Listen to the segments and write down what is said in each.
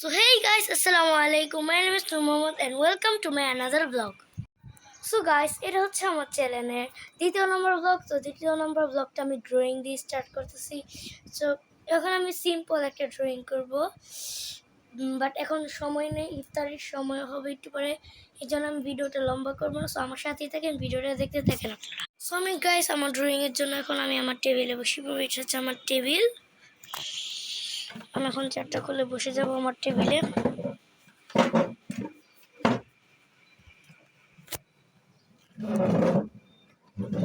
So hey guys, assalamu alaikum. My name is Nur Mohammed and welcome to my another vlog. So guys এটা হচ্ছে আমার চ্যানেলের দ্বিতীয় নম্বর blog তো দ্বিতীয় নম্বর ব্লগটা আমি ড্রয়িং দিয়ে স্টার্ট করতেছি। সো এখন আমি সিম্পল একটা ড্রয়িং করব। বাট এখন সময় নেই ইফতারির সময় হবে একটু পরে। এই জন্য আমি ভিডিওটা লম্বা করব না। সো আমার সাথেই থাকেন ভিডিওটা দেখতে থাকেন আপনারা। সো আমি গাইস আমার ড্রয়িংয়ের জন্য এখন আমি আমার টেবিলে বসে পড়ব। এটা হচ্ছে আমার টেবিল আমি এখন চারটা খুলে বসে যাব আমার টেবিলে।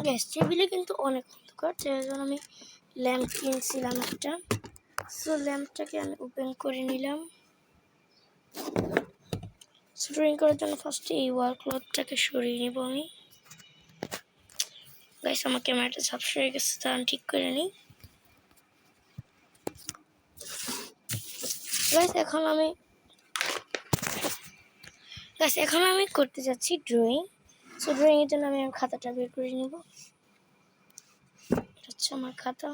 গ্যাস টেবিলে কিন্তু অনেক অন্ধকার, যার জন্য আমি ল্যাম্প কিনছিলাম একটা। সো ল্যাম্পটাকে আমি ওপেন করে নিলাম। ড্রয়িং করার জন্য ফার্স্টে এই ওয়াল ক্লথটাকে সরিয়ে নিব আমি। গাইস আমার ক্যামেরাটা ঝাপসা হয়ে গেছে তা ঠিক করে নিই। গাইস এখন আমি গাছ এখন আমি করতে যাচ্ছি ড্রয়িং সো ড্রয়িংয়ের জন্য আমি খাতাটা বের করে নেব। হচ্ছে আমার খাতা।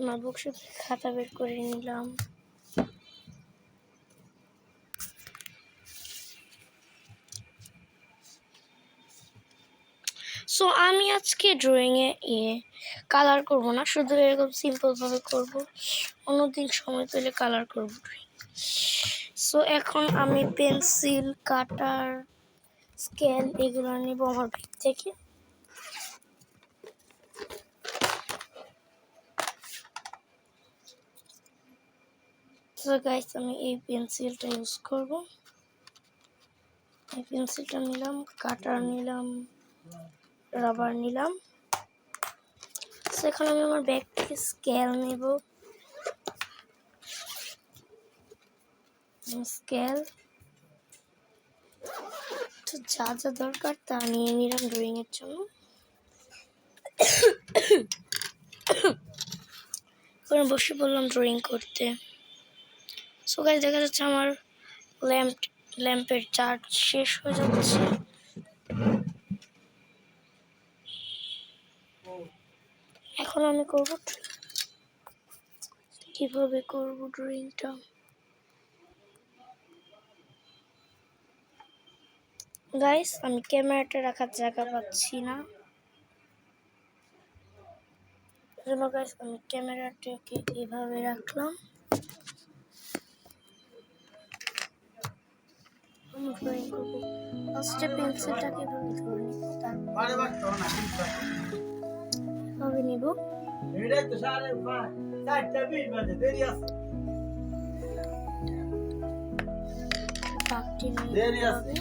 আমার বুকশপ খাতা বের করে নিলাম। সো আমি আজকে ড্রয়িংয়ে ইয়ে কালার করব না, শুধু এরকম সিম্পলভাবে করব। অন্যদিন সময় পেলে কালার করব ড্রয়িং সো এখন আমি পেন্সিল কাটার স্কেল এগুলো নিব আমার ব্যাগ থেকে। তো গাইস আমি এই পেন্সিলটা ইউজ করব। এই পেন্সিলটা নিলাম কাটার নিলাম। রাবার নিলাম। সেখানে আমি আমার ব্যাগ থেকে স্কেল নেব স্কেল তো যা যা দরকার তা নিয়ে নিলাম ড্রয়িং এর জন্য। ওখানে বসে পড়লাম ড্রয়িং করতে। সো দেখা যাচ্ছে আমার ল্যাম্প ল্যাম্পের চার্জ শেষ হয়ে যাচ্ছে। এখন আমি করব কীভাবে করব ড্রয়িংটা গাইস আমি ক্যামেরাটা রাখার জায়গা পাচ্ছি না। গাইস আমি ক্যামেরাটাকে এভাবে রাখলাম। ড্রয়িং পেন্সিলটাকে তারপর এভাবে নিব? দেরি আছে।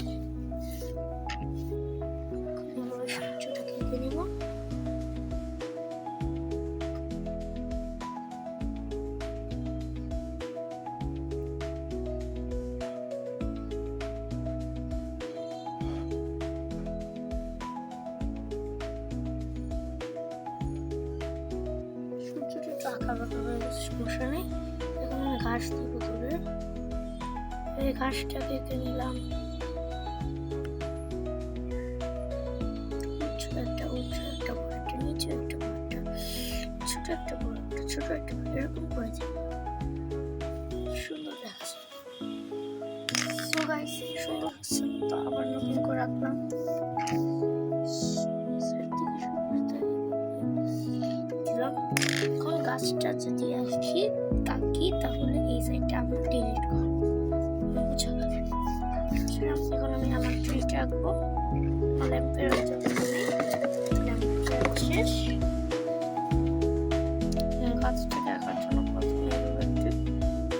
আঁকা বাঁকা হয়ে নেই। এখন ঘাস দিব ধরে এই ঘাসটাকে কেটে নিলাম। ছোট একটা, উঁচু একটা বড় একটা নিচু একটা বড় একটা, ছোট একটা বড় একটা, ছোট একটা এরকম করে দিই গাছটা যদি আসি, তাকি তাহলে এই সাইডটা আমরা ডিলিট করব। বুঝা এখন আমি আমার ট্রিটা আঁকবো। ল্যাম্পের শেষ গাছটাকে আঁকার জন্য প্রথমে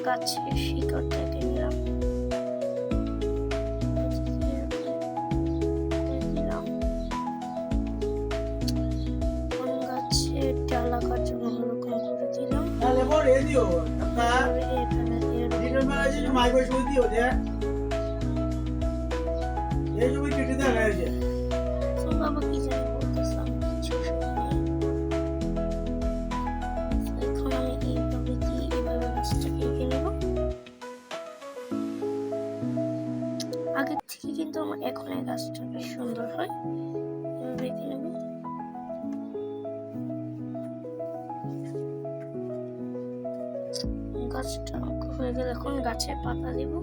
গাছের শিকড়টাকে এভাবে এখানে এরকম তো বাবা কি জানি বলতেছে আমি কিছু শুনি নাই। তো এখন আমি এইভাবে দিয়ে এভাবে গাছটাকে এঁকে নেব। আগের থেকে কিন্তু আমার এখন এই গাছটা গাছটা হয়ে গেলে। এখন গাছের পাতা দিব।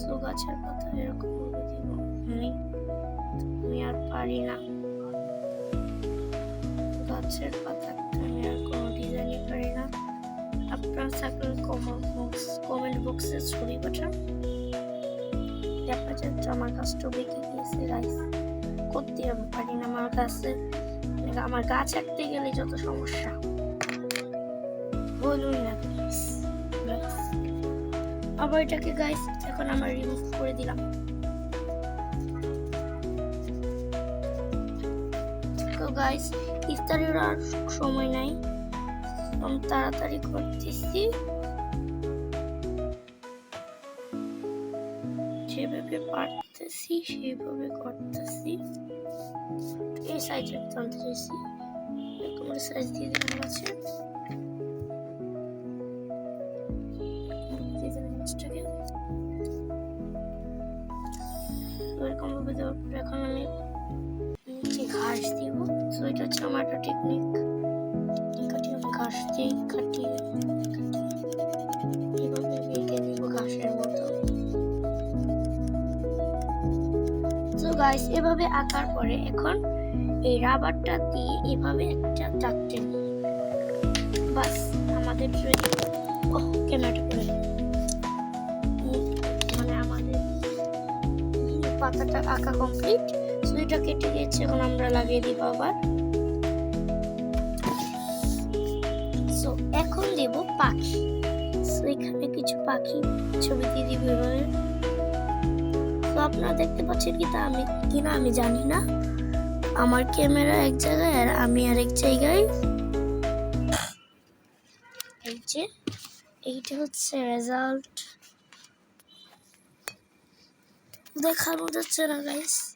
সো গাছের পাতা এরকম ভাবে দিব। আমি আমি আর পারি না। গাছের পাতা আমি আর কোনো ডিজাইনই পারি না। আপনার থাকলে কমেন্ট বক্স ছবি পাঠান। দেখা যাচ্ছে আমার কাজটা বেঁকে গিয়েছে গাইস করতে আমি পারি না আমার কাছে আমার গাছ আঁকতে গেলে যত সমস্যা। বলুন না আবার এটাকে গাইস এখন আমরা রিমুভ করে দিলাম। তো গাইস ইফতারের আর সময় নাই। আমি তাড়াতাড়ি করতেছি। যেভাবে পারতেছি, সেভাবে করতেছি। এই সাইজ আনতে চাইছি সাইজ দিয়ে দিলাম আছে ঘাস দিব। সো এটা হচ্ছে আমার একটা টেকনিক কাটি আমি ঘাস দিই কাটিয়ে এভাবে বেঁকে দিব ঘাসের মতো। তো গাইস এভাবে আঁকার পরে এখন এই রাবারটা দিয়ে এভাবে একটা চারটে বাস, আমাদের রেডি ও ক্যামেরাটা করে মানে আমাদের পাতাটা আঁকা কমপ্লিট সো এটা কেটে দিয়েছে এখন আমরা লাগিয়ে দিব আবার। সো এখন দেব পাখি। সো এখানে কিছু পাখি ছবি দিয়ে দিব এভাবে তো আপনারা দেখতে পাচ্ছেন কি তা আমি কিনা আমি জানি না। আমার ক্যামেরা এক জায়গায় আর আমি আরেক জায়গায়। এই যে, এইটা হচ্ছে রেজাল্ট দেখানো যাচ্ছে না গাইস গাইস